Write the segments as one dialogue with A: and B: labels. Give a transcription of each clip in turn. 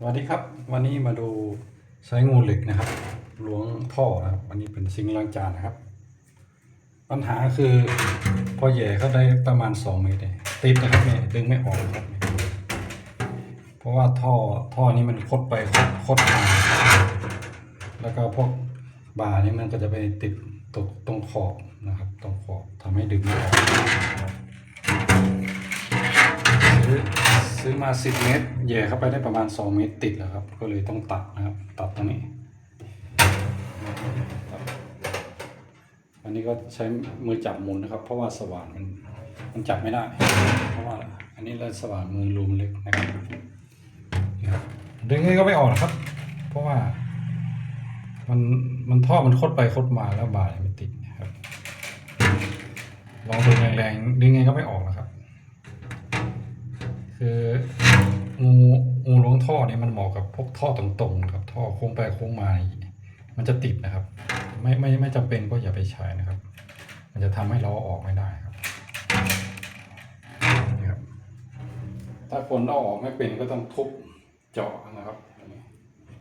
A: สวัสดีครับ วันนี้มาดูใช้งูเหล็กนะครับล้วงท่อนะครับวันนี้เป็นซิงค์ล้างจานนะครับ ปัญหาคือพอแหย่เข้าได้ประมาณ 2 เมตรติดนะครับเนี่ยดึงไม่ออกครับ เพราะว่าท่อท่อนี้มันคดไปคดคดมาแล้วก็พวกบาร์นี่มันก็จะไปติดตรงตรงขอบนะครับตรงขอบทำให้ดึงไม่ออกซื้อ ซื้อมา 10 เมตรแหย่เข้าไปได้ประมาณ 2 เมตรติดแล้วครับ ก็เลยต้องตัดนะครับ ตัดตรงนี้ อันนี้ก็ใช้มือจับหมุนนะครับ เพราะว่าสว่านมันมันจับไม่ได้ เพราะว่าอันนี้เราสว่านมือรูมเล็กนะครับดึงนี้ก็ไม่ออกนะครับ เพราะว่า มันมันท่อมันคดไปคดมาแล้วบาร์มันติดนะครับลองดึงแรงๆดึงไงก็ไม่ออกนะครับ คืองูงูล้วงท่อเนี่ยมันเหมาะกับพวกท่อตรงๆนะครับ ท่อโค้งไปโค้งมา มันจะติดนะครับ ไม่ไม่ไม่จำเป็นก็อย่าไปใช้นะครับ มันจะทำให้ล้อออกไม่ได้ครับนี่ครับ ถ้าคนเอาออกไม่เป็นก็ต้องทุบเจาะนะครับ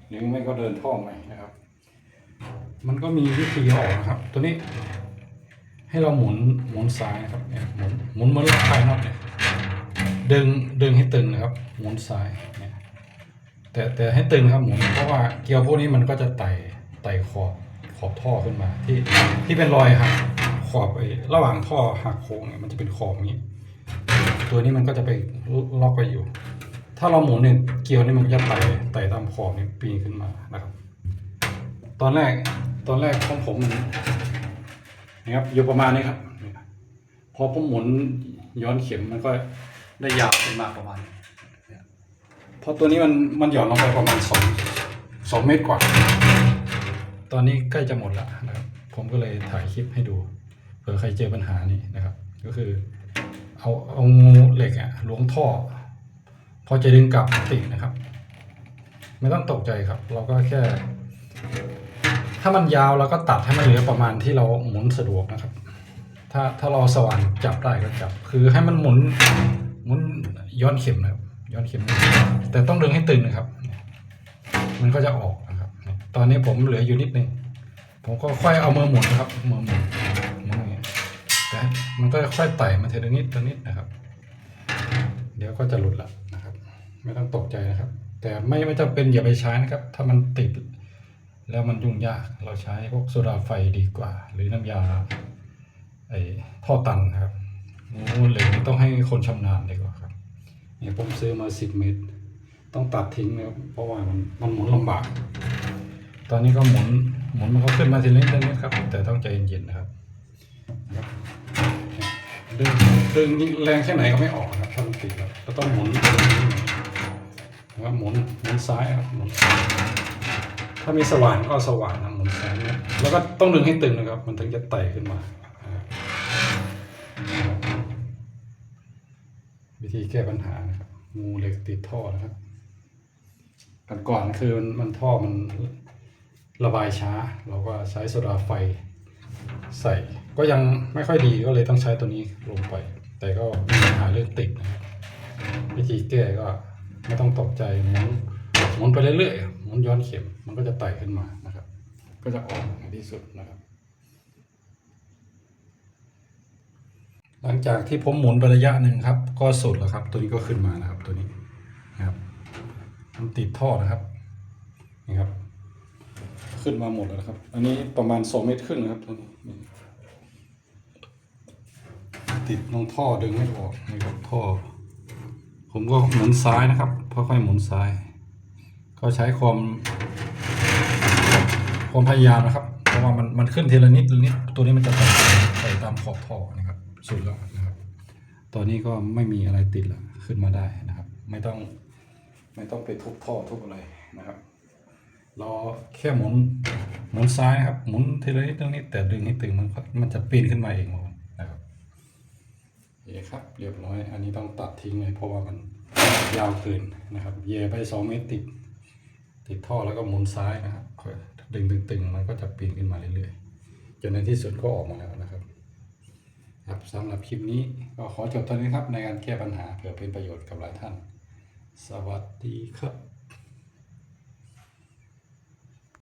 A: หรือไม่ก็เดินท่อใหม่นะครับ มันก็มีวิธีออกนะครับ ตัวนี้ให้เราหมุนหมุนซ้ายนะครับเนี่ยหมุนหมุนเหมือนรถไฟน็อตเนี่ย ดึงดึงให้ตึงนะครับ หมุนซ้ายเนี่ยแต่แต่ให้ตึงครับหมุนเพราะว่าเกลียวพวกนี้มันก็จะไต่ไต่ขอบขอบท่อขึ้นมา ที่ที่เป็นรอยหักขอบไอ้ระหว่างท่อหักโค้งเนี่ยมันจะเป็นขอบอย่างนี้ตัวนี้มันก็จะไปล็อกไปอยู่ ถ้าเราหมุนเนี่ยเกลียวนี่มันก็จะไต่ไต่ตามขอบนี่ปีนขึ้นมานะครับ ตอนแรกตอนแรกของผมนนี่ครับอยู่ประมาณนี้ครับพอผมหมุนย้อนเข็มมันก็ ได้ยาวขึ้นมาประมาณเพราะตัวนี้มันมันหย่อนลงไปประมาณสองสองเมตรกว่า ตอนนี้ใกล้จะหมดแล้วนะครับ ผมก็เลยถ่ายคลิปให้ดู เผื่อใครเจอปัญหานี้นะครับ ก็คือ เอาเอางูเหล็กอะล้วงท่อ พอจะดึงกลับติดนะครับ ไม่ต้องตกใจครับ เราก็แค่ ถ้ามันยาวเราก็ตัดให้มันเหลือประมาณที่เราหมุนสะดวกนะครับ ถ้าถ้าเราสว่านจับได้ก็จับ คือให้มันหมุน หมุนย้อนเข็มนะครับ ย้อนเข็ม แต่ต้องดึงให้ตึงนะครับ มันก็จะออกนะครับ ตอนนี้ผมเหลืออยู่นิดนึงผมก็ค่อยเอามือหมุนนะครับมือหมุนหมุนอย่างเงี้ยแต่มันก็ค่อยไต่มาทีละนิดทีละนิดนะครับ เดี๋ยวก็จะหลุดละนะครับ ไม่ต้องตกใจนะครับ แต่ไม่ไม่จำเป็นอย่าไปใช้นะครับ ถ้ามันติด แล้วมันยุ่งยากเราใช้พวกโซดาไฟดีกว่า หรือน้ำยาไอ้ท่อตันนะครับ งูเหล็กนี่ต้องให้คนชำนาญดีกว่าครับเนี่ยผมซื้อมาสิบเมตร ต้องตัดทิ้งนะครับเพราะว่ามันมันหมุนลำบาก ตอนนี้ก็หมุนหมุนมันก็ขึ้นมาทีละนิดทีละนิดครับ แต่ต้องใจเย็นๆนะครับดึงดึงแรงแค่ไหนก็ไม่ออกครับถ้ามันติดแล้วก็ต้องหมุนนะครับหมุนหมุนซ้ายครับหมุนซ้ายถ้ามีสว่านก็สว่านนะหมุนซ้ายนี่ยแล้วก็ต้องดึงให้ตึงนะครับ มันถึงจะไต่ขึ้นมาครับ วิธีแก้ปัญหานะครับงูเหล็กติดท่อนะครับกันก่อนคือมันมันท่อมันระบายช้า เราก็ใช้โซดาไฟใส่ ก็ยังไม่ค่อยดีก็เลยต้องใช้ตัวนี้ลงไป แต่ก็มีปัญหาเรื่องติดนะครับวิธีแก้ก็ไม่ต้องตกใจหมุนหมุนไปเรื่อยๆหมุนย้อนเข็มมันก็จะไต่ขึ้นมานะครับ ก็จะออกในที่สุดนะครับ หลังจากที่ผมหมุนไประยะหนึ่งครับ ก็สุดแล้วครับ ตัวนี้ก็ขึ้นมานะครับตัวนี้นะครับมันติดท่อนะครับนี่ครับ ขึ้นมาหมดแล้วครับ อันนี้ประมาณสองเมตรครึ่งนะครับตัวนี้ติดลงท่อดึงไม่ออกนี่ครับท่อ ผมก็หมุนซ้ายนะครับค่อยๆหมุนซ้าย ก็ใช้ความความพยายามนะครับ เพราะว่ามันมันขึ้นทีละนิดละนิดตัวนี้มันจะไต่ไต่ตามขอบท่อนะครับ สุดแล้วนะครับ ตอนนี้ก็ไม่มีอะไรติดแล้วขึ้นมาได้นะครับ ไม่ต้องไม่ต้องไปทุบท่อทุบอะไรนะครับเราแค่หมุนหมุนซ้ายนะครับหมุนทีละนิดทีละนิดแต่ดึงให้ตึงมันก็มันจะปีนขึ้นมาเองนะครับโอเครับ เรียบร้อย อันนี้ต้องตัดทิ้งเลยเพราะว่ามันยาวเกินนะครับ เยไปสองเมตรติดติดท่อแล้วก็หมุนซ้ายนะครับดึงตึงๆมันก็จะปีนขึ้นมาเรื่อยๆจนในที่สุดก็ออกมาแล้วนะครับ ครับสำหรับคลิปนี้ก็ขอจบเท่านี้ครับในการแก้ปัญหาเผื่อเป็นประโยชน์กับหลายท่าน สวัสดีครับ